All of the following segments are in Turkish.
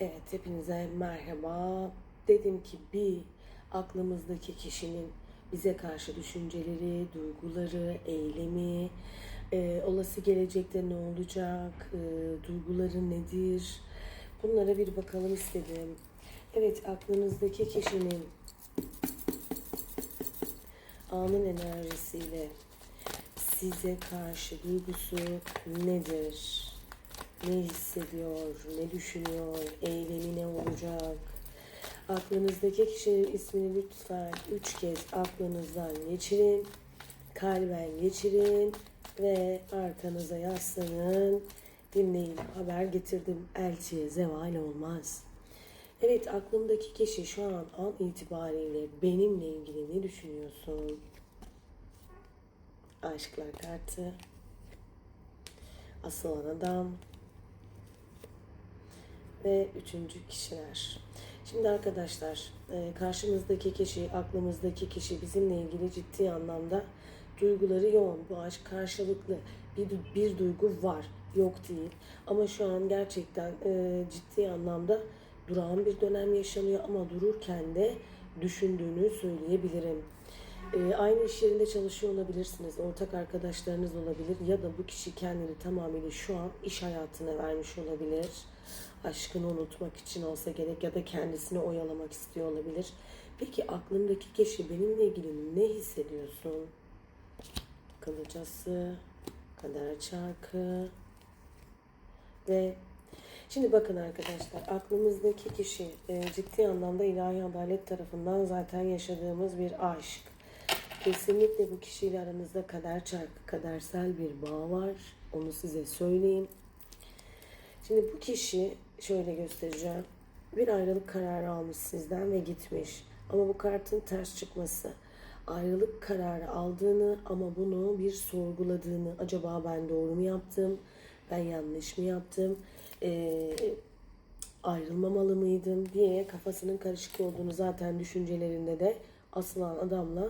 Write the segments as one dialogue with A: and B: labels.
A: Evet, hepinize merhaba. Dedim ki bir aklımızdaki kişinin bize karşı düşünceleri, duyguları, eylemi, e, olası gelecekte ne olacak, e, duyguları nedir? Bunlara bir bakalım istedim. Evet, aklınızdaki kişinin anın enerjisiyle size karşı duygusu nedir? Ne hissediyor, ne düşünüyor, eylemi ne olacak? Aklınızdaki kişinin ismini lütfen üç kez aklınızdan geçirin, kalben geçirin ve arkanıza yaslanın. Dinleyin, haber getirdim, elçiye zeval olmaz. Evet, aklımdaki kişi şu an an itibariyle benimle ilgili ne düşünüyorsun? Aşklar kartı. Asılan adam. Ve üçüncü kişiler. Şimdi arkadaşlar e, karşımızdaki kişi, aklımızdaki kişi bizimle ilgili ciddi anlamda duyguları yoğun. Bu aşk karşılıklı. Bir, bir duygu var, yok değil. Ama şu an gerçekten e, ciddi anlamda durağan bir dönem yaşanıyor ama dururken de düşündüğünü söyleyebilirim. E, aynı iş yerinde çalışıyor olabilirsiniz. Ortak arkadaşlarınız olabilir ya da bu kişi kendini tamamıyla şu an iş hayatına vermiş olabilir. Aşkını unutmak için olsa gerek ya da kendisini oyalamak istiyor olabilir. Peki aklındaki kişi benimle ilgili ne hissediyorsun? Kılıcası, kader çarkı ve Şimdi bakın arkadaşlar aklımızdaki kişi e, ciddi anlamda ilahi adalet tarafından zaten yaşadığımız bir aşk. Kesinlikle bu kişiyle aranızda kader çarkı, kadersel bir bağ var. Onu size söyleyeyim. Şimdi bu kişi şöyle göstereceğim. Bir ayrılık kararı almış sizden ve gitmiş. Ama bu kartın ters çıkması. Ayrılık kararı aldığını ama bunu bir sorguladığını. Acaba ben doğru mu yaptım? Ben yanlış mı yaptım? Ee, ayrılmamalı mıydım diye kafasının karışık olduğunu zaten düşüncelerinde de asılan adamla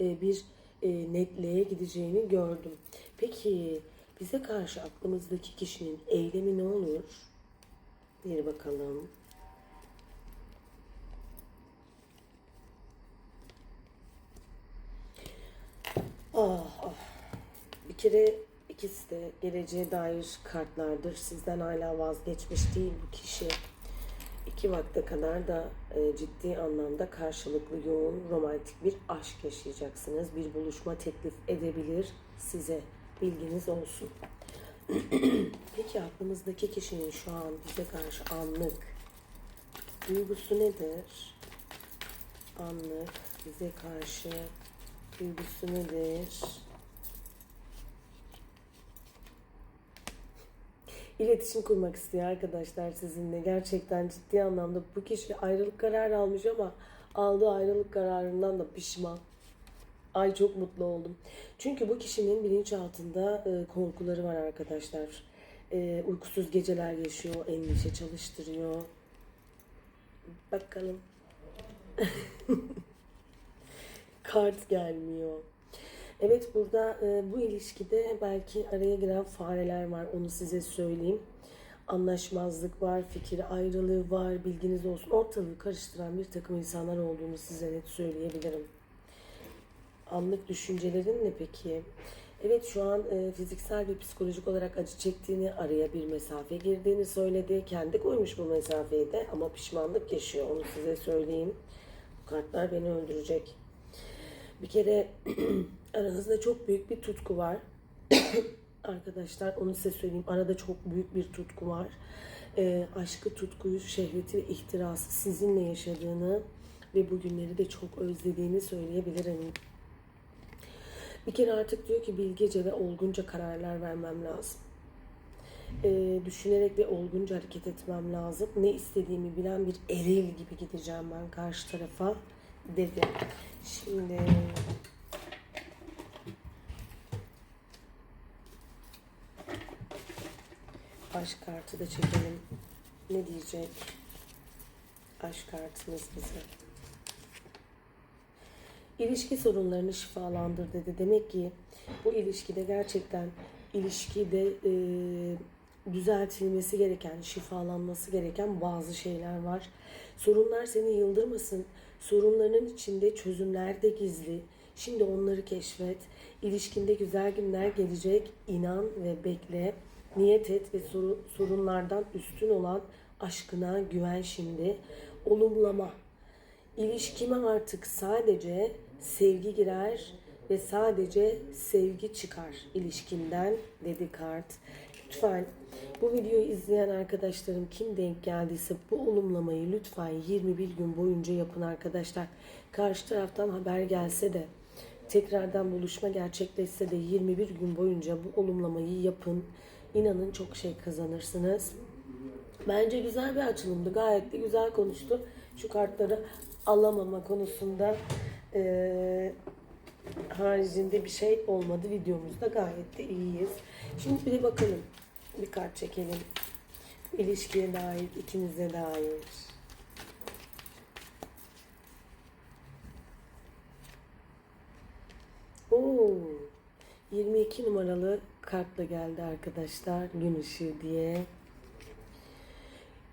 A: e, bir e, netliğe gideceğini gördüm. Peki bize karşı aklımızdaki kişinin eylemi ne olur? Bir bakalım. Ah, ah. Bir kere ikisi de geleceğe dair kartlardır. Sizden hala vazgeçmiş değil bu kişi. İki vakte kadar da e, ciddi anlamda karşılıklı yoğun romantik bir aşk yaşayacaksınız. Bir buluşma teklif edebilir size. Bilginiz olsun. Peki aklınızdaki kişinin şu an bize karşı anlık duygusu nedir? Anlık bize karşı duygusu nedir? İletişim kurmak istiyor arkadaşlar sizinle. Gerçekten ciddi anlamda bu kişi ayrılık kararı almış ama aldığı ayrılık kararından da pişman. Ay çok mutlu oldum. Çünkü bu kişinin bilinçaltında e, korkuları var arkadaşlar. E, uykusuz geceler yaşıyor, endişe çalıştırıyor. Bakalım. Kart gelmiyor. Evet burada e, bu ilişkide belki araya giren fareler var onu size söyleyeyim. Anlaşmazlık var, fikir ayrılığı var, bilginiz olsun. Ortalığı karıştıran bir takım insanlar olduğunu size net söyleyebilirim. Anlık düşüncelerin ne peki? Evet şu an e, fiziksel ve psikolojik olarak acı çektiğini, araya bir mesafe girdiğini söyledi. Kendi koymuş bu mesafeyi de ama pişmanlık yaşıyor onu size söyleyeyim. Bu kartlar beni öldürecek. Bir kere aranızda çok büyük bir tutku var. Arkadaşlar onu size söyleyeyim. Arada çok büyük bir tutku var. E, aşkı, tutkuyu, şehveti ve ihtirası sizinle yaşadığını ve bugünleri de çok özlediğini söyleyebilirim. Bir kere artık diyor ki bilgece ve olgunca kararlar vermem lazım. E, düşünerek ve olgunca hareket etmem lazım. Ne istediğimi bilen bir eril gibi gideceğim ben karşı tarafa dedi. Şimdi aşk kartı da çekelim. Ne diyecek? Aşk kartımız bize. İlişki sorunlarını şifalandır dedi. Demek ki bu ilişkide gerçekten ilişkide e, düzeltilmesi gereken, şifalanması gereken bazı şeyler var. Sorunlar seni yıldırmasın. Sorunların içinde çözümler de gizli. Şimdi onları keşfet. İlişkinde güzel günler gelecek. İnan ve bekle. Niyet et ve soru- sorunlardan üstün olan aşkına güven şimdi. Olumlama. İlişkime artık sadece sevgi girer ve sadece sevgi çıkar ilişkimden dedi kart. Lütfen bu videoyu izleyen arkadaşlarım kim denk geldiyse bu olumlamayı lütfen 21 gün boyunca yapın arkadaşlar. Karşı taraftan haber gelse de tekrardan buluşma gerçekleşse de 21 gün boyunca bu olumlamayı yapın. İnanın çok şey kazanırsınız. Bence güzel bir açılımdı. Gayet de güzel konuştu. Şu kartları alamama konusunda eee, haricinde bir şey olmadı. Videomuzda gayet de iyiyiz. Şimdi bir de bakalım. Bir kart çekelim. İlişkiye dair, ikinize dair. Oo, 22 numaralı kartla geldi arkadaşlar. Gün ışığı diye.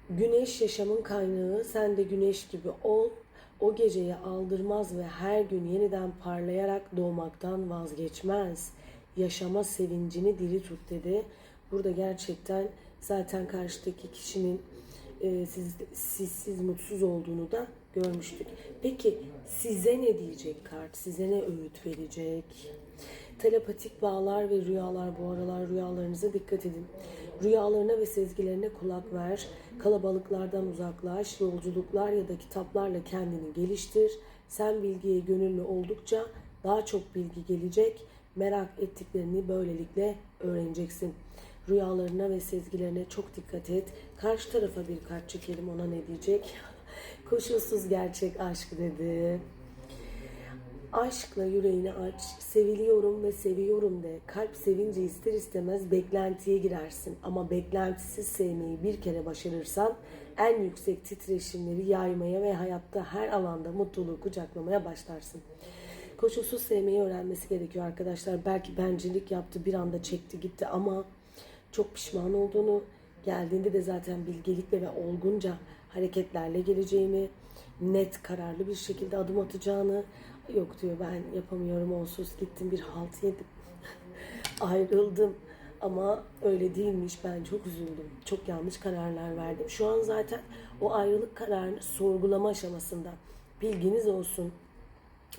A: Güneş yaşamın kaynağı, sen de güneş gibi ol. O geceyi aldırmaz ve her gün yeniden parlayarak doğmaktan vazgeçmez. Yaşama sevincini diri tut dedi. Burada gerçekten zaten karşıdaki kişinin e, siz, sizsiz mutsuz olduğunu da görmüştük. Peki size ne diyecek kart? Size ne öğüt verecek? Telepatik bağlar ve rüyalar bu aralar rüyalarınıza dikkat edin. Rüyalarına ve sezgilerine kulak ver. Kalabalıklardan uzaklaş. Yolculuklar ya da kitaplarla kendini geliştir. Sen bilgiye gönüllü oldukça daha çok bilgi gelecek. Merak ettiklerini böylelikle öğreneceksin. Rüyalarına ve sezgilerine çok dikkat et. Karşı tarafa bir kart çekelim ona ne diyecek? Koşulsuz gerçek aşk dedi. Aşkla yüreğini aç, seviliyorum ve seviyorum de. Kalp sevince ister istemez beklentiye girersin. Ama beklentisiz sevmeyi bir kere başarırsan en yüksek titreşimleri yaymaya ve hayatta her alanda mutluluğu kucaklamaya başlarsın. Koşulsuz sevmeyi öğrenmesi gerekiyor arkadaşlar. Belki bencillik yaptı, bir anda çekti gitti ama çok pişman olduğunu, geldiğinde de zaten bilgelikle ve olgunca hareketlerle geleceğini, net kararlı bir şekilde adım atacağını, yok diyor ben yapamıyorum onsuz gittim bir halt yedim, ayrıldım. Ama öyle değilmiş. Ben çok üzüldüm. Çok yanlış kararlar verdim. Şu an zaten o ayrılık kararını sorgulama aşamasında. Bilginiz olsun.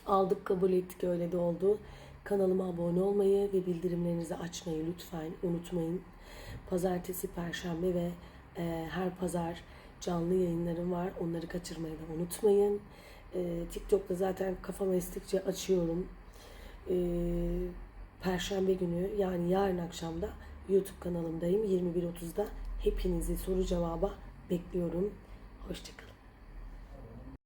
A: Aldık kabul ettik öyle de oldu. Kanalıma abone olmayı ve bildirimlerinizi açmayı lütfen unutmayın. Pazartesi, perşembe ve e, her pazar canlı yayınlarım var. Onları kaçırmayı da unutmayın. E, TikTok'ta zaten kafam estikçe açıyorum. E, Perşembe günü yani yarın akşamda YouTube kanalımdayım 21.30'da. Hepinizi soru cevaba bekliyorum. Hoşçakalın.